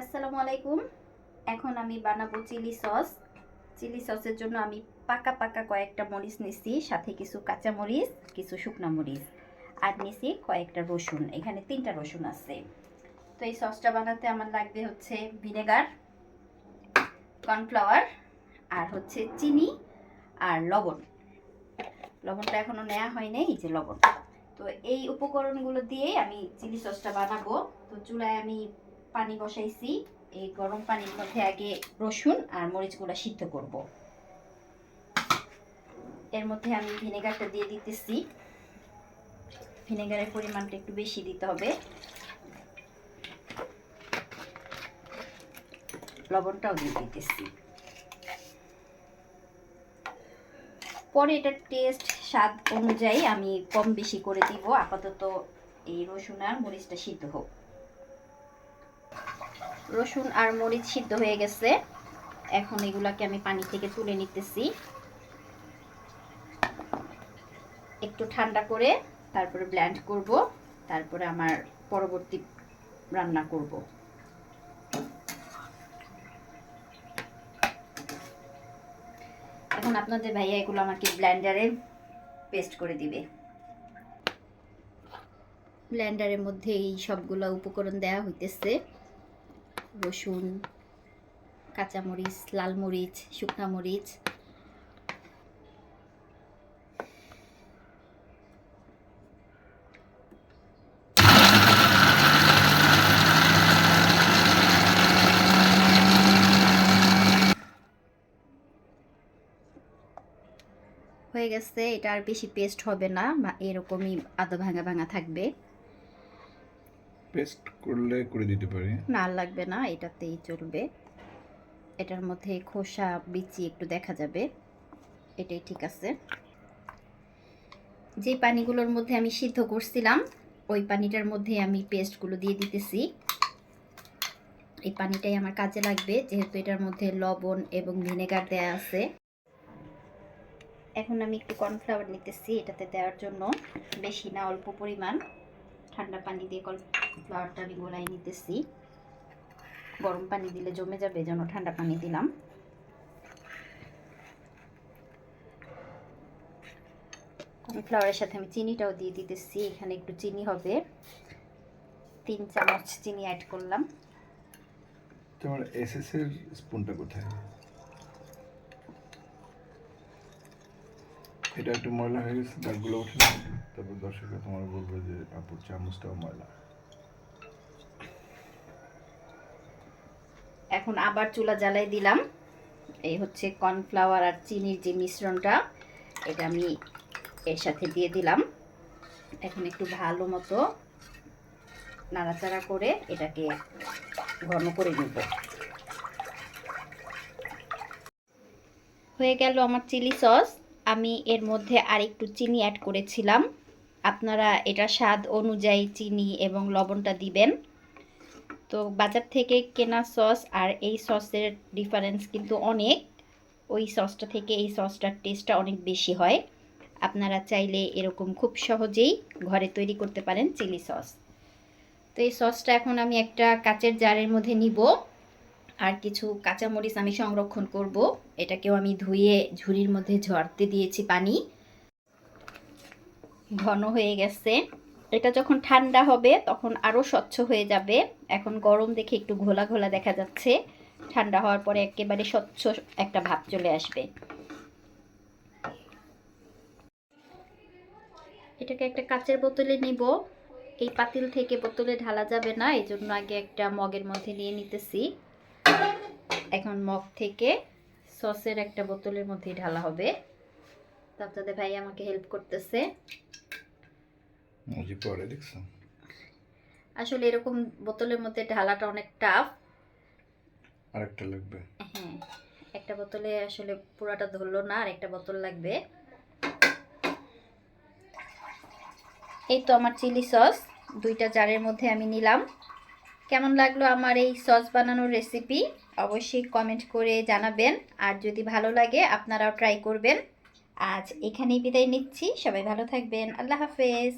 আসসালামু আলাইকুম। এখন আমি বানাবো চিলি সস। চিলি সসের জন্য আমি পাকা পাকা কয়েকটা মরিচ নিছি, সাথে কিছু কাঁচা মরিচ, কিছু শুকনা মরিচ, আর নিছি কয়েকটা রসুন। এখানে তিনটা রসুন আছে। তো এই সসটা বানাতে আমার লাগবে হচ্ছে ভিনেগার, কর্নফ্লাওয়ার, আর হচ্ছে চিনি আর লবণ। লবণটা এখনও নেওয়া হয়নি এই যে লবণ। তো এই উপকরণগুলো দিয়ে আমি চিলি সসটা বানাবো। তো চুলায় আমি পানি বসাইছি। এই গরম পানির মধ্যে আগে রসুন আর মরিচগুলো সিদ্ধ করব। এর মধ্যে আমি ভিনেগারটা দিয়ে দিতেছি। ভিনেগারের পরিমাণটা একটু বেশি দিতে হবে। লবণটাও দিয়ে দিতেছি। পরে এটার টেস্ট স্বাদ অনুযায়ী আমি কম বেশি করে দিব। আপাতত এই রসুন আর মরিচটা সিদ্ধ হোক। রসুন আর মরিচ সিদ্ধ হয়ে গেছে। এখন এগুলাকে আমি পানি থেকে তুলে নিতেছি। একটু ঠান্ডা করে তারপরে ব্ল্যান্ড করব, তারপরে আমার পরবর্তী রান্না করব। এখন আপনাদের ভাইয়া এগুলো আমাকে ব্ল্যান্ডারে পেস্ট করে দিবে। ব্ল্যান্ডারের মধ্যে এই সবগুলো উপকরণ দেওয়া হইতেছে। রসুন, কাঁচামরিচ, লাল মরিচ, শুকনা মরিচ। হয়ে গেছে, এটা আর বেশি পেস্ট হবে না এরকমই আদা ভাঙা ভাঙা থাকবে। পেস্ট করলে করে দিতে পারি। না লাগবে না, এটাতেই চলবে। এটার মধ্যে খোসা, বিচি একটু দেখা যাবে। এটাই ঠিক আছে। যে পানিগুলোর মধ্যে আমি সিদ্ধ করছিলাম, ওই পানিটার মধ্যে আমি পেস্টগুলো দিয়ে দিতেছি। এই পানিটাই আমার কাজে লাগবে, যেহেতু এটার মধ্যে লবণ এবং ভিনেগার দেয়া আছে। এখন আমি একটু কর্নফ্লাওয়ার নিতেছি, এটাতে দেওয়ার জন্য। বেশি না, অল্প পরিমাণ। ঠান্ডা পানি দিয়ে কর্নফ্লাওয়ারটা আমি গোলাই নিতেছি। গরম পানি দিলে জমে যাবে, যেন ঠান্ডা পানি দিলাম। কর্নফ্লাওয়ারের সাথে আমি চিনিটাও দিয়ে দিতেছি, এখানে একটু চিনি হবে। তিন চামচ চিনি অ্যাড করলাম। তোমার এসএস এর স্পুনটা কোথায়? এটা একটু ময়লা হয়ে গেছে, দাগগুলো উঠে তারপর দর্শকরা তোমার বলবে যে আপুর চামচটাও ময়লা। এখন আবার চুলা জ্বালাই দিলাম। এই হচ্ছে কর্নফ্লাওয়ার আর চিনির যে মিশ্রণটা, এটা আমি এর সাথে দিয়ে দিলাম। এখন একটু ভালো মতো নাড়াচাড়া করে এটাকে ঘন করে নেব। হয়ে গেল আমার চিলি সস। আমি এর মধ্যে আর একটু চিনি অ্যাড করেছিলাম। আপনারা এটা স্বাদ অনুযায়ী চিনি এবং লবণটা দিবেন। তো বাজার থেকে কেনা সস আর এই সসের ডিফারেন্স কিন্তু অনেক। ওই সসটা থেকে এই সসটার টেস্টটা অনেক বেশি হয়। আপনারা চাইলে এরকম খুব সহজেই ঘরে তৈরি করতে পারেন চিলি সস। তো এই সসটা এখন আমি একটা কাচের জারের মধ্যে নিব। আর কিছু কাঁচামরিচ আমি সংরক্ষণ করব। এটাকেও আমি ধুয়ে ঝুড়ির মধ্যে ঝরতে দিয়েছি পানি। ঘন হয়ে গেছে। এটা যখন ঠান্ডা হবে, তখন আরও স্বচ্ছ হয়ে যাবে। এখন গরম দেখে একটু ঘোলা ঘোলা দেখা যাচ্ছে। ঠান্ডা হওয়ার পরে একেবারে স্বচ্ছ একটা ভাব চলে আসবে। এটাকে একটা কাচের বোতলে নিব। এই পাতিল থেকে বোতলে ঢালা যাবে না এই জন্য আগে একটা মগের মধ্যে নিয়ে নিতেছি। এখন মগ থেকে সসের একটা বোতলের মধ্যে ঢালা হবে। তো ভাই আমাকে হেল্প করতেছে। যে পরে দেখছ আসলে এরকম বোতলের মধ্যে ঢালাটা অনেক টাফ আরেকটা লাগবে। হ্যাঁ একটা বোতলে আসলে পুরাটা ধরলো না আর একটা বোতল লাগবে। এই তো আমার চিলি সস দুইটা জারের মধ্যে আমি নিলাম। কেমন লাগল আমার এই সস বানানোর রেসিপি অবশ্যই কমেন্ট করে জানাবেন। আর যদি ভালো লাগে আপনারাও ট্রাই করবেন। আজ এখানেই বিদায় নিচ্ছি। সবাই ভালো থাকবেন। আল্লাহ হাফেজ।